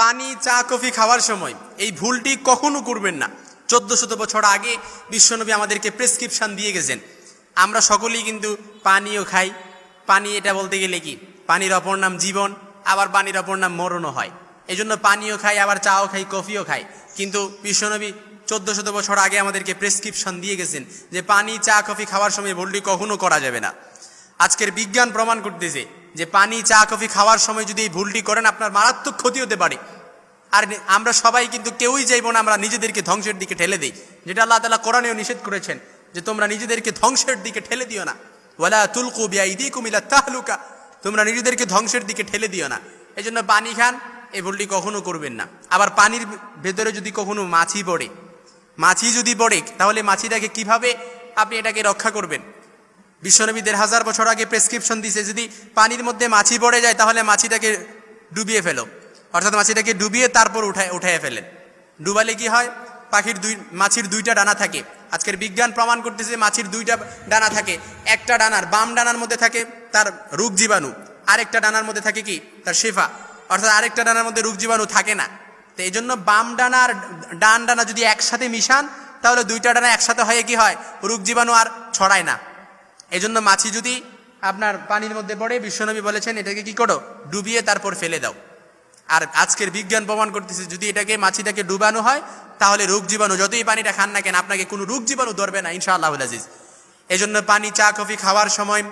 পানি, চা, কফি খাওয়ার সময় এই ভুলটি কখনো করবেন না। চোদ্দ শত বছর আগে বিশ্বনবী আমাদেরকে প্রেসক্রিপশন দিয়ে গেছেন। আমরা সকলেই কিন্তু পানিও খাই। পানি এটা বলতে গেলে কি? পানির অপর নাম জীবন, আবার পানির অপর নাম মরণও হয়। এই জন্য পানিও খাই, আবার চাও খাই, কফিও খাই। কিন্তু বিশ্বনবী চোদ্দ শত বছর আগে আমাদেরকে প্রেসক্রিপশন দিয়ে গেছেন যে পানি, চা, কফি খাওয়ার সময় ভুলটি কখনো করা যাবে না। আজকের বিজ্ঞান প্রমাণ করতেছে যে পানি, চা, কফি খাওয়ার সময় যদি এই ভুলটি করেন, আপনার মারাত্মক ক্ষতি হতে পারে। আর আমরা সবাই কিন্তু কেউই যাইব না, আমরা নিজেদেরকে ধ্বংসের দিকে ঠেলে দিই। যেটা আল্লাহ তালা কোরআনেও নিষেধ করেছেন যে তোমরা নিজেদেরকে ধ্বংসের দিকে ঠেলে দিও না। ওয়ালা তুলকু বিআইদি কুমিলা তাহলুকা, তোমরা নিজেদেরকে ধ্বংসের দিকে ঠেলে দিও না। এই জন্য পানি খান, এই ভুলটি কখনো করবেন না। আবার পানির ভেতরে যদি কখনো মাছি পড়ে, মাছি যদি পড়ে, তাহলে মাছিটাকে কীভাবে আপনি এটাকে রক্ষা করবেন? বিশ্বনবী দেড় হাজার বছর আগে প্রেসক্রিপশন দিছে, যদি পানির মধ্যে মাছি পড়ে যায়, তাহলে মাছিটাকে ডুবিয়ে ফেলো। অর্থাৎ মাছিটাকে ডুবিয়ে তারপর উঠায় উঠায় ফেলেন। ডুবালে কি হয়? পাখির দুই মাছির দুইটা ডানা থাকে। আজকের বিজ্ঞান প্রমাণ করতেছে মাছির দুইটা ডানা থাকে। একটা ডানার বাম ডানার মধ্যে থাকে তার রূপ জীবাণু। আরেকটা ডানার মধ্যে থাকে কি? তার শেফা। অর্থাৎ আরেকটা ডানার মধ্যে রূপ জীবাণু থাকে না। তো এই জন্য বাম ডানা আর ডান ডানা যদি একসাথে মিশান, তাহলে দুইটা ডানা একসাথে হয়ে কি হয়? রূপ জীবাণু আর ছড়ায় না। এই জন্য মাছি যদি আপনার পানির মধ্যে পড়ে, বিশ্বনবী বলেছেন, এটাকে কি করো? ডুবিয়ে তারপর ফেলে দাও। আর আজকের বিজ্ঞান প্রমাণ করতেছে, যদি এটাকে, মাছিটাকে ডুবানো হয়, তাহলে রোগ জীবাণু যতই পানিটা খান না কেন, আপনাকে কোনো রোগ জীবাণু ধরবে না ইনশাআল্লাহ আজিজ। এই জন্য পানি, চা, কফি খাওয়ার সময়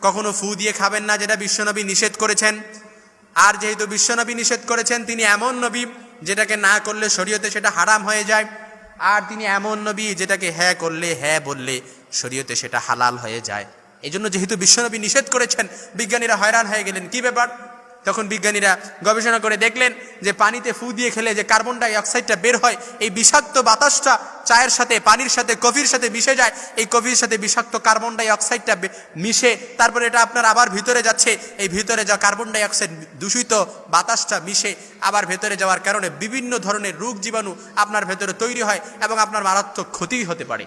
কখনো ফু দিয়ে খাবেন না, যেটা বিশ্বনবী নিষেধ করেছেন। আর যেহেতু বিশ্বনবী নিষেধ করেছেন, তিনি এমন নবী, যেটাকে না করলে শরীয়তে সেটা হারাম হয়ে যায়। আর তিনি এমন নবী যেটাকে হ্যাঁ করলে হ্যাঁ বললে শরীয়তে সেটা হালাল হয়ে যায়। এই জন্য যেহেতু বিশ্বনবী নিষেধ করেছেন, বিজ্ঞানীরা হয়রান হয়ে গেলেন। কি ব্যাপার? তখন বিজ্ঞানীরা গবেষণা করে দেখলেন যে পানিতে ফু দিয়ে খেলে যে কার্বন ডাই অক্সাইডটা বের হয়, এই বিষাক্ত বাতাসটা চায়ের সাথে, পানির সাথে, কফির সাথে মিশে যায়। এই কফির সাথে বিষাক্ত কার্বন ডাই অক্সাইডটা মিশে, তারপরে এটা আপনার আবার ভিতরে যাচ্ছে। এই ভিতরে যা কার্বন ডাই অক্সাইড দূষিত বাতাসটা মিশে, আবার ভেতরে যাওয়ার কারণে বিভিন্ন ধরনের রোগ জীবাণু আপনার ভেতরে তৈরি হয় এবং আপনার মারাত্মক ক্ষতি হতে পারে।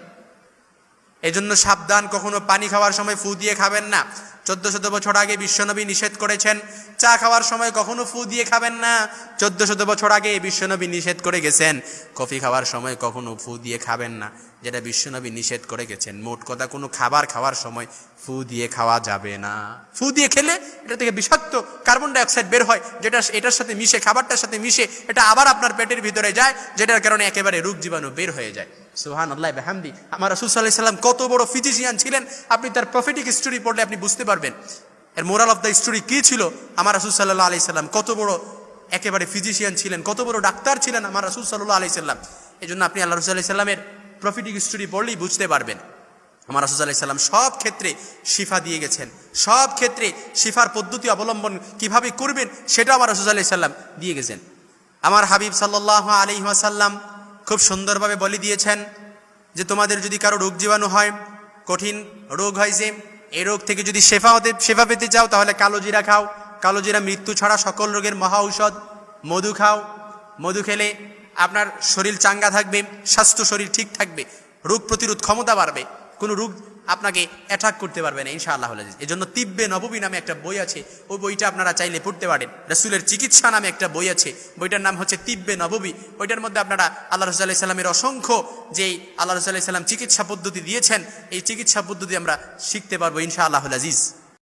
এজন্য সাবধান, কখনো পানি খাওয়ার সময় ফু দিয়ে খাবেন না। চোদ্দ শত বছর আগে বিশ্বনবী নিষেধ করেছেন, চা খাওয়ার সময় কখনো ফু দিয়ে খাবেন না। চোদ্দ শত বছর আগে বিশ্বনবী নিষেধ করে গেছেন। কফি খাওয়ার সময় কখনো ফু দিয়ে খাবেন না। যেটা বিশ্বনবী নিষেধ করে গেছেন। মোট কথা কোনো খাবার খাওয়ার সময় ফু দিয়ে খাওয়া যাবে না। ফু দিয়ে খেলে এটা থেকে বিষাক্ত কার্বন ডাইঅক্সাইড বের হয়, যেটা এটার সাথে মিশে, খাবারটার সাথে মিশে, এটা আবার আপনার পেটের ভিতরে যায়, যেটার কারণে একেবারে রোগ জীবাণু বের হয়ে যায়। সুহান আল্লাহ বেহামদি। আমার রসুল সাল্লাহ সাল্লাম কত বড় ফিজিশিয়ান ছিলেন, আপনি তার প্রফিটিক স্টোরি পড়লে আপনি বুঝতে পারবেন। এর মোরাল অফ দ্য স্টোরি কী ছিল? আমার রসুল সাল্লাহ আলি সাল্লাম কত বড় একেবারে ফিজিশিয়ান ছিলেন, কত বড় ডাক্তার ছিলেন আমার রসুল সাল্লাহ আলি সাল্লাম। এই জন্য আপনি আল্লাহ রসুল আলি সাল্লামের প্রফিটিক স্টোরি পড়লেই বুঝতে পারবেন। আমার রাসুল আলাহি সাল্লাম সব ক্ষেত্রে শিফা দিয়ে গেছেন, সব ক্ষেত্রে শিফার পদ্ধতি অবলম্বন কীভাবে করবেন সেটা আমার রাসুল আলাহি সাল্লাম দিয়ে গেছেন। আমার হাবিব সাল্লাহ আলিহাসাল্লাম খুব সুন্দরভাবে বলে দিয়েছেন যে, তোমাদের যদি কারও রোগ জীবাণু হয়, কঠিন রোগ হয় যে এই রোগ থেকে যদি শেফা হতে, শেফা পেতে চাও, তাহলে কালো জিরা খাও কালো জিরা মৃত্যু ছাড়া সকল রোগের মহা ঔষধ, মধু খাও, মধু খেলে আপনার শরীর চাঙ্গা থাকবে, স্বাস্থ্য শরীর ঠিক থাকবে, রোগ প্রতিরোধ ক্ষমতা বাড়বে, কোনো রোগ আপনাকে অ্যাটাক করতে পারবে না, ইনশাআল্লাহ এই জন্য তিব্বে নববী নামে একটা বই আছে, ওই বইটা আপনারা চাইলে পড়তে পারেন। রসুলের চিকিৎসা নামে একটা বই আছে, বইটার নাম হচ্ছে তিব্বে নববী। ওইটার মধ্যে আপনারা আল্লাহ রসুল্লাহ সাল্লামের অসংখ্য যেই আল্লাহ রসুল্লাহ সাল্লাম চিকিৎসা পদ্ধতি দিয়েছেন, এই চিকিৎসা পদ্ধতি আমরা শিখতে পারব ইনশাআল্লাহ আজিজ